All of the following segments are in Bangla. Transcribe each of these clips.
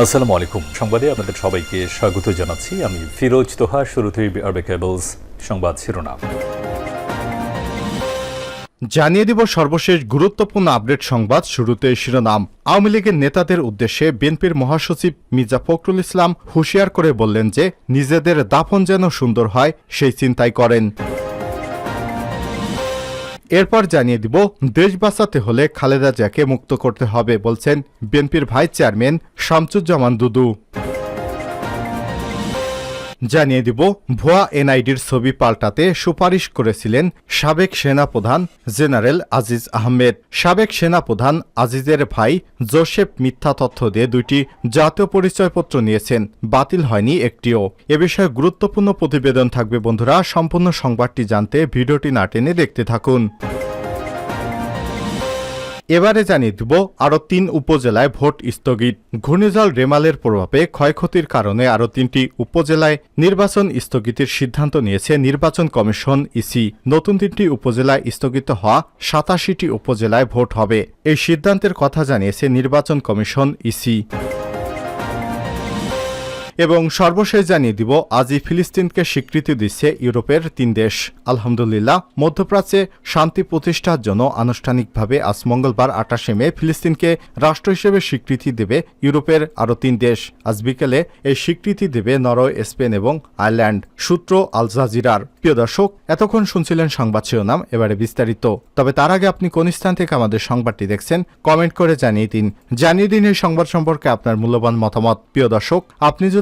আসসালামু আলাইকুম। সংবাদে আপনাদের সবাইকে স্বাগত জানাচ্ছি। আমি ফিরোজ তোহা, শুরুতেই আরবে কেবলস সংবাদ শিরোনাম। জানিয়ে দিব সর্বশেষ গুরুত্বপূর্ণ আপডেট সংবাদ শুরুতে শিরোনাম। আওয়ামী লীগের নেতাদের উদ্দেশ্যে বিএনপির মহাসচিব মির্জা ফখরুল ইসলাম হুঁশিয়ার করে বললেন যে, নিজেদের দাফন যেন সুন্দর হয়, সেই চিন্তাই করেন। এরপর জানিয়ে দিব, দেশ বাঁচাতে হলে খালেদা জিয়াকে মুক্ত করতে হবে বলছেন বিএনপির ভাইস চেয়ারম্যান শামসুজ্জামান দুদু। জানিয়ে দিব, ভুয়া এনআইডির ছবি পাল্টাতে সুপারিশ করেছিলেন সাবেক সেনাপ্রধান জেনারেল আজিজ আহমেদ। সাবেক সেনাপ্রধান আজিজের ভাই জোসেফ মিথ্যা তথ্য দিয়ে দুইটি জাতীয় পরিচয়পত্র নিয়েছেন, বাতিল হয়নি একটিও। এ বিষয়ে গুরুত্বপূর্ণ প্রতিবেদন থাকবে বন্ধুরা। সম্পূর্ণ সংবাদটি জানতে ভিডিওটি না টেনে দেখতে থাকুন। এবারে জানিয়ে দিব, আরও তিন উপজেলায় ভোট স্থগিত। ঘূর্ণিঝড় রেমালের প্রভাবে ক্ষয়ক্ষতির কারণে আরও তিনটি উপজেলায় নির্বাচন স্থগিতের সিদ্ধান্ত নিয়েছে নির্বাচন কমিশন ইসি। নতুন তিনটি উপজেলায় স্থগিত হওয়া সাতাশিটি উপজেলায় ভোট হবে। এই সিদ্ধান্তের কথা জানিয়েছে নির্বাচন কমিশন ইসি। এবং সর্বশেষ জানিয়ে দিব, আজই ফিলিস্তিনকে স্বীকৃতি দিচ্ছে ইউরোপের তিন দেশ। আলহামদুলিল্লাহ, মধ্যপ্রাচ্যে শান্তি প্রতিষ্ঠার জন্য আনুষ্ঠানিকভাবে আজ মঙ্গলবার আটাশে মে ফিলিস্তিনকে রাষ্ট্র হিসেবে স্বীকৃতি দেবে ইউরোপের আরও তিন দেশ। আজ বিকেলে এই স্বীকৃতি দেবে নরওয়ে, স্পেন এবং আয়ারল্যান্ড, সূত্র আল জাজিরার। প্রিয় দর্শক, এতক্ষণ শুনছিলেন সংবাদ শিরোনাম, এবারে বিস্তারিত। তবে তার আগে আপনি কোন স্থান থেকে আমাদের সংবাদটি দেখছেন, কমেন্ট করে জানিয়ে দিন। জানিয়ে দিন এই সংবাদ সম্পর্কে আপনার মূল্যবান মতামত। প্রিয় দর্শক, আপনি যদি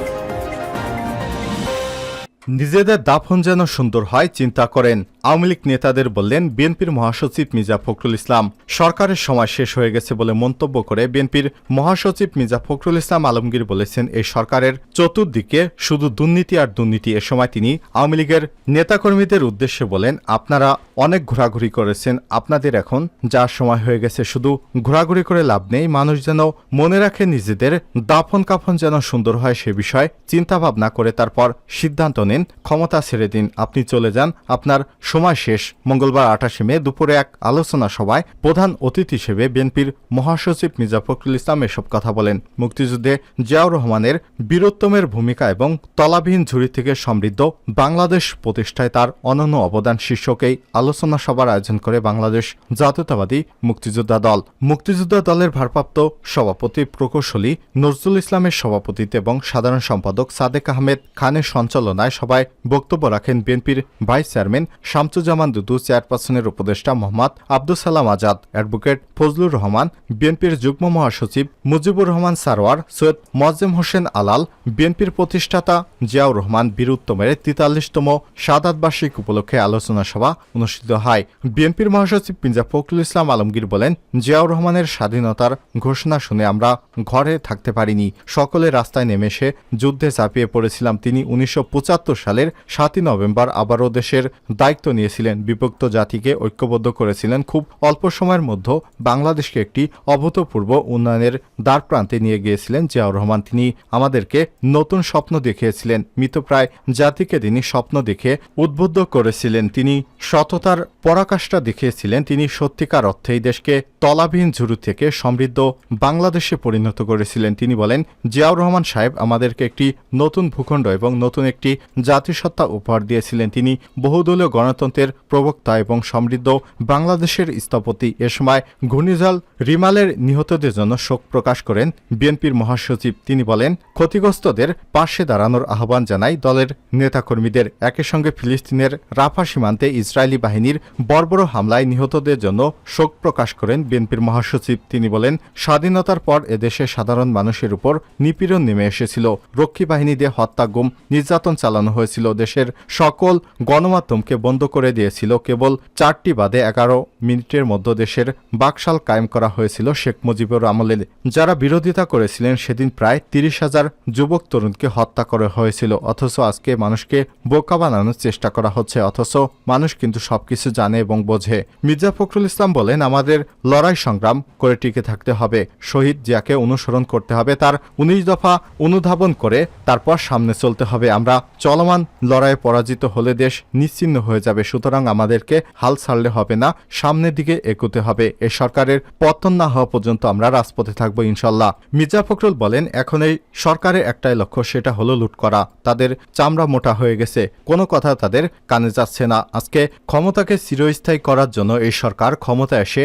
নিজেদের দাফন যেন সুন্দর হয়, চিন্তা করেন। আওয়ামী লীগ নেতাদের বললেন, বিএনপির মহাসচিব মির্জা ফখরুল ইসলাম। সরকারের সময় শেষ হয়ে গেছে বলে মন্তব্য করে বিএনপির মহাসচিব মির্জা ফখরুল ইসলাম আলমগীর বলেছেন, এই সরকারের চতুর্দিকে শুধু দুর্নীতি আর দুর্নীতি। এ সময় তিনি আওয়ামী লীগের নেতাকর্মীদের উদ্দেশ্যে বলেন, আপনারা অনেক ঘোরাঘুরি করেছেন, আপনাদের এখন যা সময় হয়ে গেছে শুধু ঘোরাঘুরি করে লাভ নেই। মানুষ যেন মনে রাখে নিজেদের দাফন কাফন যেন সুন্দর হয় সে বিষয়ে চিন্তাভাবনা করে তারপর সিদ্ধান্ত নিন। ক্ষমতা ছেড়ে দিন, আপনি চলে যান। আপনার সময় শেষ। মঙ্গলবার আঠাশে মে দুপুরে এক আলোচনা সভায় প্রধান অতিথি হিসেবে বিএনপির মহাসচিব মির্জা ফখরুল ইসলাম এসব কথা বলেন। মুক্তিযুদ্ধে জিয়াউর রহমানের বীরোত্তমের ভূমিকা এবং তলাবিহীন ঝুড়ি থেকে সমৃদ্ধ বাংলাদেশ প্রতিষ্ঠায় তার অনন্য অবদান শীর্ষকেই আলোচনা সভার আয়োজন করে বাংলাদেশ জাতীয়তাবাদী মুক্তিযোদ্ধা দল। মুক্তিযোদ্ধা দলের ভারপ্রাপ্ত সভাপতি প্রকৌশলী নজরুল ইসলামের সভাপতিত্বে এবং সাধারণ সম্পাদক সাদেক আহমেদ খানের সঞ্চালনায় সভায় বক্তব্য রাখেন বিএনপির ভাইস চেয়ারম্যান শামসুজ্জামান দুদু, চেয়ারপারসনের উপদেষ্টা মোহাম্মদ আব্দুল সালাম আজাদ, অ্যাডভোকেট ফজলুর রহমান, বিএনপির যুগ্ম মহাসচিব মুজিবুর রহমান সারোয়ার, সৈয়দ মোয়াজ্জেম হোসেন আলাল, বিএনপির প্রতিষ্ঠাতা জিয়াউর রহমান বীর উত্তমের তেতাল্লিশতম সাদাত বার্ষিক উপলক্ষে আলোচনা সভা অনুষ্ঠিত হয়। বিএনপির মহাসচিব মির্জা ফখরুল ইসলাম আলমগীর বলেন, জিয়াউর রহমানের স্বাধীনতার ঘোষণা শুনে আমরা ঘরে থাকতে পারিনি। সকলে রাস্তায় নেমে এসে যুদ্ধে ঝাঁপিয়ে পড়েছিলাম। তিনি উনিশশো পঁচাত্তর সালের সাতই নভেম্বর আবারও দেশের দায়িত্ব নিয়েছিলেন। বিভক্ত জাতিকে ঐক্যবদ্ধ করেছিলেন খুব অল্প সময়ের মধ্যে বাংলাদেশকে একটি অভূতপূর্ব উন্নয়নের দ্বার প্রান্তে নিয়ে গিয়েছিলেন জিয়াউর রহমান। তিনি আমাদেরকে নতুন স্বপ্ন দেখিয়েছিলেন, মৃতপ্রায় জাতিকে তিনি স্বপ্ন দেখে উদ্বুদ্ধ করেছিলেন। তিনি সততার পরাকাষ্ঠা দেখিয়েছিলেন, তিনি সত্যিকার অর্থে এই দেশকে তলাবিহীন ঝুরু থেকে সমৃদ্ধ বাংলাদেশে পরিণত করেছিলেন তিনি বলেন, জিয়াউর রহমান সাহেব আমাদেরকে একটি নতুন ভূখণ্ড এবং নতুন একটি জাতিসত্তা উপহার দিয়েছিলেন। তিনি বহুদলীয় গণতন্ত্রের প্রবক্তা এবং সমৃদ্ধ বাংলাদেশের স্থপতি। এ সময় ঘূর্ণিঝড় রিমালের নিহতদের জন্য শোক প্রকাশ করেন বিএনপির মহাসচিব। তিনি বলেন, ক্ষতিগ্রস্তদের পাশে দাঁড়ানোর আহ্বান জানাই দলের নেতাকর্মীদের। একই সঙ্গে ফিলিস্তিনের রাফা সীমান্তে ইসরায়েলি বাহিনীর বর্বর হামলায় নিহতদের জন্য শোক প্রকাশ করেন বিএনপির মহাসচিব তিনি বলেন, স্বাধীনতার পর এদেশে সাধারণ মানুষের উপর নিপীড়ন নেমে এসেছিল। রক্ষী বাহিনী দিয়ে হত্যা গুম, নির্যাতন চালানো হয়েছিল। দেশের সকল গণমাধ্যমকে বন্ধ করে দিয়েছিল। কেবল চারটি বাদে এগারো মিনিটের মধ্যে দেশের বাকশাল কায়েম করা হয়েছিল শেখ মুজিবুর আমলে যারা বিরোধিতা করেছিলেন সেদিন প্রায় তিরিশ হাজার যুবক তরুণকে হত্যা করা হয়েছিল। অথচ আজকে মানুষকে বোকা বানানোর চেষ্টা করা হচ্ছে। অথচ মানুষ কিন্তু সবকিছু জানে এবং বোঝে। মির্জা ফখরুল ইসলাম বলেন, আমাদের লড়াই লড়াই সংগ্রাম করে টিকে থাকতে হবে। শহীদ জিয়াকে অনুসরণ করতে হবে, তার উনিশ দফা অনুধাবন করে তারপর সামনে চলতে হবে। আমরা চলমান লড়াইয়ে পরাজিত হলে দেশ নিশ্চিন্ন হয়ে যাবে, সুতরাং আমাদেরকে হাল ছাড়লে হবে না, সামনের দিকে এগোতে হবে। এ সরকারের পতন না হওয়া পর্যন্ত আমরা রাজপথে থাকব ইনশাল্লাহ মির্জা ফখরুল বলেন, এখন এই সরকারের একটাই লক্ষ্য, সেটা হলো লুট করা। তাদের চামড়া মোটা হয়ে গেছে। কোনো কথা তাদের কানে যাচ্ছে না। আজকে ক্ষমতাকে চিরস্থায়ী করার জন্য এই সরকার ক্ষমতা এসে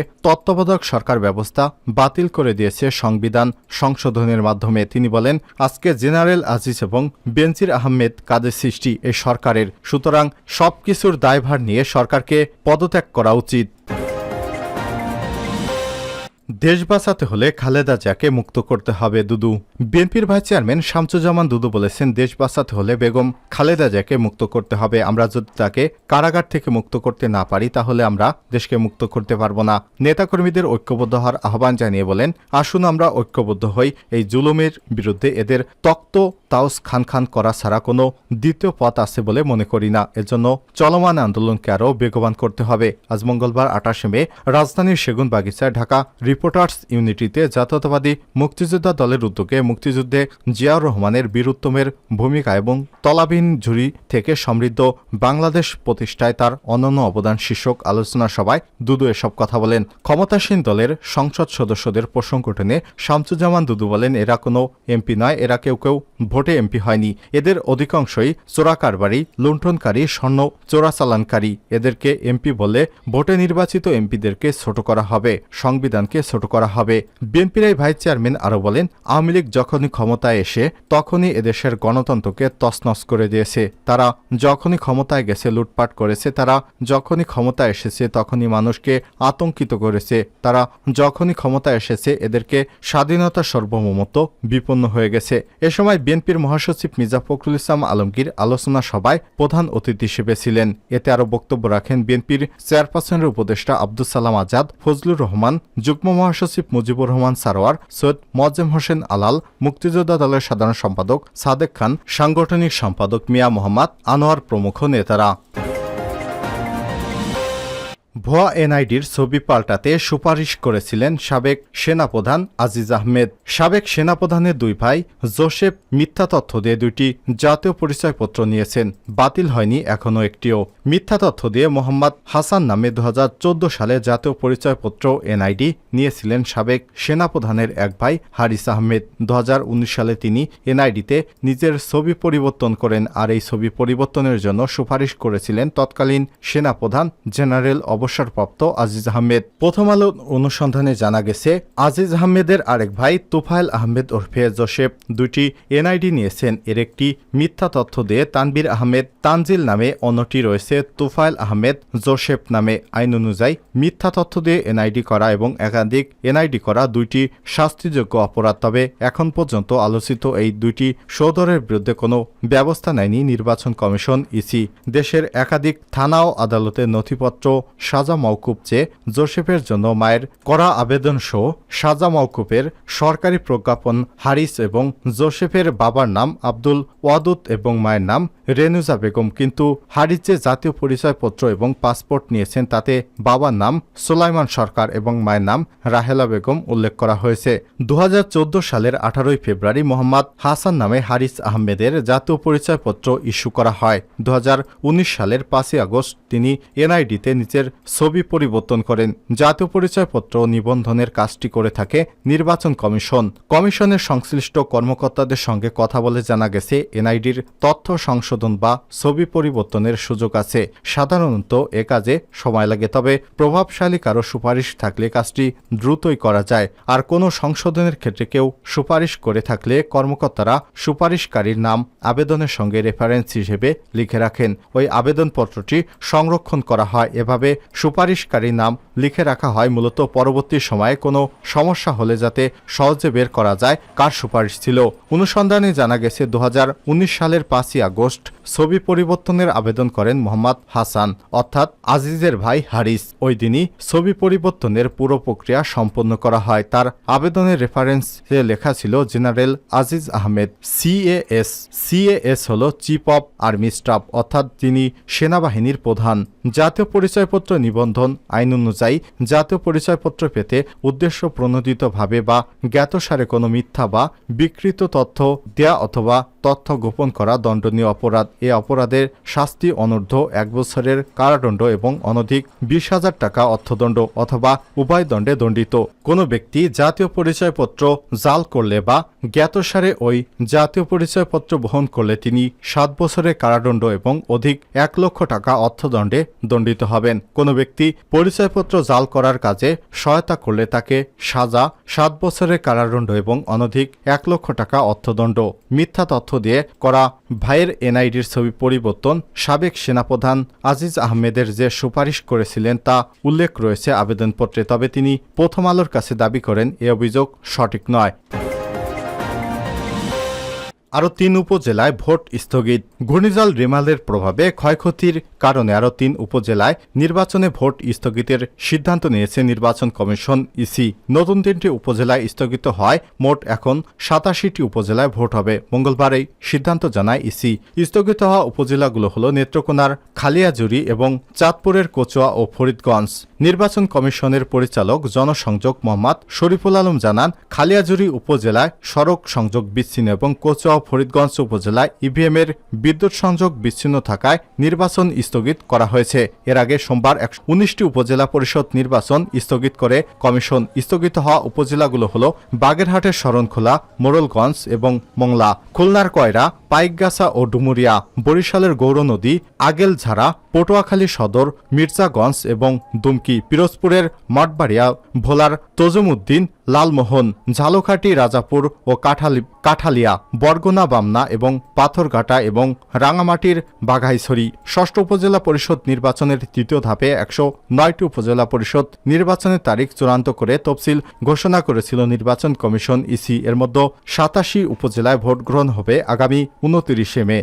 তত্ত্বাবধায়ক সরকার ব্যবস্থা বাতিল করে দিয়েছে সংবিধান সংশোধনের মাধ্যমে। তিনি বলেন, আজকে জেনারেল আজিজ এবং বেনজির আহমেদ কাদের সৃষ্টি এই সরকারের। সুতরাং সবকিছুর দায়ভার নিয়ে সরকারকে পদত্যাগ করা উচিত। দেশ বাঁচাতে হলে খালেদা জিয়াকে মুক্ত করতে হবে দুদু। বিএনপির ভাইস চেয়ারম্যান শামসুজ্জামান দুদু বলেছেন, দেশ বাঁচাতে হলে বেগম খালেদা জিয়াকে মুক্ত করতে হবে। আমরা যদি তাকে কারাগার থেকে মুক্ত করতে না পারি, তাহলে আমরা দেশকে মুক্ত করতে পারব না। নেতাকর্মীদের ঐক্যবদ্ধ হওয়ার আহ্বান জানিয়ে বলেন, আসুন আমরা ঐক্যবদ্ধ হই, এই জুলুমের বিরুদ্ধে এদের তক্ত তাওস খান খান করা ছাড়া কোনো দ্বিতীয় পথ আছে বলে মনে করি না। এজন্য চলমান আন্দোলনকে আরও বেগবান করতে হবে। আজ মঙ্গলবার আঠাশে মে, রাজধানীর সেগুন বাগিচায় ঢাকা রিপোর্টার্স ইউনিটিতে জাতীয়তাবাদী মুক্তিযোদ্ধা দলের উদ্যোগে মুক্তিযুদ্ধে জিয়াউর রহমানের বীরুত্তমের ভূমিকা এবং তলাবিন ঝুড়ি থেকে সমৃদ্ধ বাংলাদেশ প্রতিষ্ঠায় তার অনন্য অবদান শীর্ষক আলোচনা সভায় দুদু এসব কথা বলেন। ক্ষমতাসীন দলের সংসদ সদস্যদের প্রসঙ্গ টেনে শামসুজ্জামান দুদু বলেন, এরা কোনো এমপি নয়, এরা কেউ কেউ ভোটে এমপি হয়নি। এদের অধিকাংশই চোরাকারবারি, লুণ্ঠনকারী, স্বর্ণ চোরাচালানকারী। এদেরকে এমপি বলে ভোটে নির্বাচিত এমপিদেরকে ছোট করা হবে, সংবিধানকে ছোট করা হবে। বিএনপির এই ভাইস চেয়ারম্যান আরও বলেন, আওয়ামী লীগ যখনই ক্ষমতায় এসে, তখনই এদেশের গণতন্ত্রকে তছনছ করে দিয়েছে। তারা যখনই ক্ষমতায় গেছে, লুটপাট করেছে, তারা যখনই ক্ষমতায় এসেছে, তখনই মানুষকে আতঙ্কিত করেছে। তারা যখনই ক্ষমতায় এসেছে, এদেরকে স্বাধীনতা সর্বমত বিপন্ন হয়ে গেছে। এ সময় বিএনপির মহাসচিব মির্জা ফখরুল ইসলাম আলমগীর আলোচনা সভায় প্রধান অতিথি হিসেবে ছিলেন। এতে আরও বক্তব্য রাখেন বিএনপির চেয়ারপারসনের উপদেষ্টা আব্দুল সালাম আজাদ, ফজলুর রহমান, যুগ্ম মহাসচিব মুজিবুর রহমান সারোয়ার, সৈয়দ মোয়াজ্জেম হোসেন আলাল, মুক্তিযোদ্ধা দলের সাধারণ সম্পাদক সাদেক খান, সাংগঠনিক সম্পাদক মিয়া মোহাম্মদ, আনোয়ার প্রমুখ নেতারা। ভুয়া এনআইডির ছবি পাল্টাতে সুপারিশ করেছিলেন সাবেক সেনাপ্রধান আজিজ আহমেদ। সাবেক সেনাপ্রধানের দুই ভাই জোসেফ মিথ্যা তথ্য দিয়ে দুইটি জাতীয় পরিচয়পত্র নিয়েছেন, বাতিল হয়নি এখনও একটিও। মিথ্যা তথ্য দিয়ে মোহাম্মদ হাসান নামে দু হাজার চোদ্দ সালে জাতীয় পরিচয়পত্র এনআইডি নিয়েছিলেন সাবেক সেনাপ্রধানের এক ভাই হারিস আহমেদ। দু হাজার উনিশ সালে তিনি এনআইডিতে নিজের ছবি পরিবর্তন করেন আর এই ছবি পরিবর্তনের জন্য সুপারিশ করেছিলেন তৎকালীন সেনাপ্রধান জেনারেল অবসরপ্রাপ্ত আজিজ আহমেদ। প্রথম আলো অনুসন্ধানে জানা গেছে, আজিজ আহমেদের আরেক ভাই তোফায়েল আহমেদ ওরফে জোসেফ। দুটি এনআইডি নিয়েছেন, এর একটি মিথ্যা তথ্য দিয়ে তানবির আহমেদ তানজিল নামে, অন্যটি রয়েছে তোফায়েল আহমেদ জোসেফ নামে। আইন অনুযায়ী, মিথ্যা তথ্য দিয়ে এনআইডি করা এবং একাধিক এনআইডি করা দুইটি শাস্তিযোগ্য অপরাধ। তবে এখন পর্যন্ত আলোচিত এই দুইটি সৌদরের বিরুদ্ধে কোনো ব্যবস্থা নেয়নি নির্বাচন কমিশন ইসি। দেশের একাধিক থানা ও আদালতের নথিপত্র সাজা মওকুব চেয়ে জোসেফের জন্য মায়ের করা আবেদন সহ সাজা মওকুফের সরকারি প্রজ্ঞাপন হারিস এবং জোসেফের বাবার নাম আব্দুল ওয়াদুত এবং মায়ের নাম রেনুজা বেগম কিন্তু হারিস যে জাতীয় পরিচয়পত্র এবং পাসপোর্ট নিয়েছেন, তাতে বাবার নাম সোলাইমান সরকার এবং মায়ের নাম রাহেলা বেগম উল্লেখ করা হয়েছে। দু সালের আঠারোই ফেব্রুয়ারি মোহাম্মদ হাসান নামে হারিস আহমেদের জাতীয় পরিচয়পত্র ইস্যু করা হয়। দু হাজার উনিশ সালের পাঁচই আগস্ট তিনি এনআইডিতে নিজের ছবি পরিবর্তন করেন। জাতীয় পরিচয়পত্র নিবন্ধনের কাজটি করে থাকে নির্বাচন কমিশন। কমিশনের সংশ্লিষ্ট কর্মকর্তাদের সঙ্গে কথা বলে জানা গেছে, এনআইডির তথ্য সংশোধন বা ছবি পরিবর্তনের সুযোগ আছে। সাধারণত এ কাজে সময় লাগে, তবে প্রভাবশালী কারও সুপারিশ থাকলে কাজটি দ্রুতই করা যায়। আর কোনো সংশোধনের ক্ষেত্রে কেউ সুপারিশ করে থাকলে কর্মকর্তারা সুপারিশকারীর নাম আবেদনের সঙ্গে রেফারেন্স হিসেবে লিখে রাখেন। ওই আবেদনপত্রটি সংরক্ষণ করা হয়। এভাবে সুপারিশকারী নাম লিখে রাখা হয়। মূলত পরবর্তী সময়ে কোনো সমস্যা হলে যাতে সহজে বের করা যায় কার সুপারিশ ছিল। অনুসন্ধানে জানা গেছে দু হাজার উনিশ সালের পাঁচই আগস্ট ছবি পরিবর্তনের আবেদন করেন মোহাম্মদ হাসান, অর্থাৎ আজিজের ভাই হারিস। ওই দিনই ছবি পরিবর্তনের পুরো প্রক্রিয়া সম্পন্ন করা হয়। তার আবেদনের রেফারেন্সে লেখা ছিল general Aziz Ahmed CAS CAS হল চিফ অব আর্মি স্টাফ অর্থাৎ তিনি সেনাবাহিনীর প্রধান। জাতীয় পরিচয়পত্র নিবন্ধন আইন অনুযায়ী জাতীয় পরিচয়পত্র পেতে উদ্দেশ্য প্রণোদিতভাবে বা জ্ঞাতসারে কোনো মিথ্যা বা বিকৃত তথ্য দেয়া অথবা তথ্য গোপন করা দণ্ডনীয় অপরাধ। এ অপরাধের শাস্তি অনূর্ধ্ব এক বছরের কারাদণ্ড এবং অনধিক বিশ হাজার টাকা অর্থদণ্ড অথবা উভয় দণ্ডে দণ্ডিত। কোনো ব্যক্তি জাতীয় পরিচয়পত্র জাল করলে বা জ্ঞাতসারে ওই জাতীয় পরিচয়পত্র বহন করলে তিনি সাত বছরের কারাদণ্ড এবং অধিক এক লক্ষ টাকা অর্থদণ্ডে দণ্ডিত হবেন। কোনো ব্যক্তি পরিচয়পত্র জাল করার কাজে সহায়তা করলে তাকে সাজা, সাত বছরের কারাদণ্ড এবং অনধিক এক লক্ষ টাকা অর্থদণ্ড। মিথ্যা তথ্য দিয়ে করা ভাইয়ের এনআইডির ছবি পরিবর্তন, সাবেক সেনাপ্রধান আজিজ আহমেদের যে সুপারিশ করেছিলেন তা উল্লেখ রয়েছে আবেদনপত্রে, তবে তিনি প্রথম আলোর কাছে দাবি করেন, এ অভিযোগ সঠিক নয়। আরও তিন উপজেলায় ভোট স্থগিত। ঘূর্ণিঝড় রেমালের প্রভাবে ক্ষয়ক্ষতির কারণে আরও তিন উপজেলায় নির্বাচনে ভোট স্থগিতের সিদ্ধান্ত নিয়েছে নির্বাচন কমিশন ইসি। নতুন তিনটি উপজেলায় স্থগিত হয়, মোট এখন সাতাশিটি উপজেলায় ভোট হবে, মঙ্গলবার এই সিদ্ধান্ত জানায় ইসি। স্থগিত হওয়া উপজেলাগুলো হল নেত্রকোনার খালিয়াজুরি এবং চাঁদপুরের কচুয়া ও ফরিদগঞ্জ। নির্বাচন কমিশনের পরিচালক জনসংযোগ মোহাম্মদ শরীফুল আলম জানান খালিয়াজুরি উপজেলায় সড়ক সংযোগ বিচ্ছিন্ন এবং কচুয়া ফরিদগঞ্জ উপজেলায় ইভিএম এর বিদ্যুৎ সংযোগ বিচ্ছিন্ন থাকায় নির্বাচন স্থগিত করা হয়েছে। এর আগে সোমবার একশো উনিশটি উপজেলা পরিষদ নির্বাচন স্থগিত করে কমিশন স্থগিত হওয়া উপজেলাগুলো হল বাগেরহাটের শরণখোলা, মোড়লগঞ্জ এবং মংলা। খুলনার কয়রা পাইকগাছা ও ডুমুরিয়া, বরিশালের গৌর নদী, আগেলঝাড়া, পটুয়াখালী সদর, মির্জাগঞ্জ এবং দুমকি, পিরোজপুরের মঠবাড়িয়া, ভোলার তজুমউদ্দিন লালমোহন, ঝালকাঠি, রাজাপুর ও কাঠালি কাঠালিয়া, বরগুনা, বামনা এবং পাথরঘাটা এবং রাঙামাটির বাঘাইছড়ি। ষষ্ঠ উপজেলা পরিষদ নির্বাচনের তৃতীয় ধাপে একশো নয়টি উপজেলা পরিষদ নির্বাচনের তারিখ চূড়ান্ত করে তফসিল ঘোষণা করেছিল নির্বাচন কমিশন ইসি। এর মধ্যে সাতাশি উপজেলায় ভোট গ্রহণ হবে আগামী উনতিরিশে মে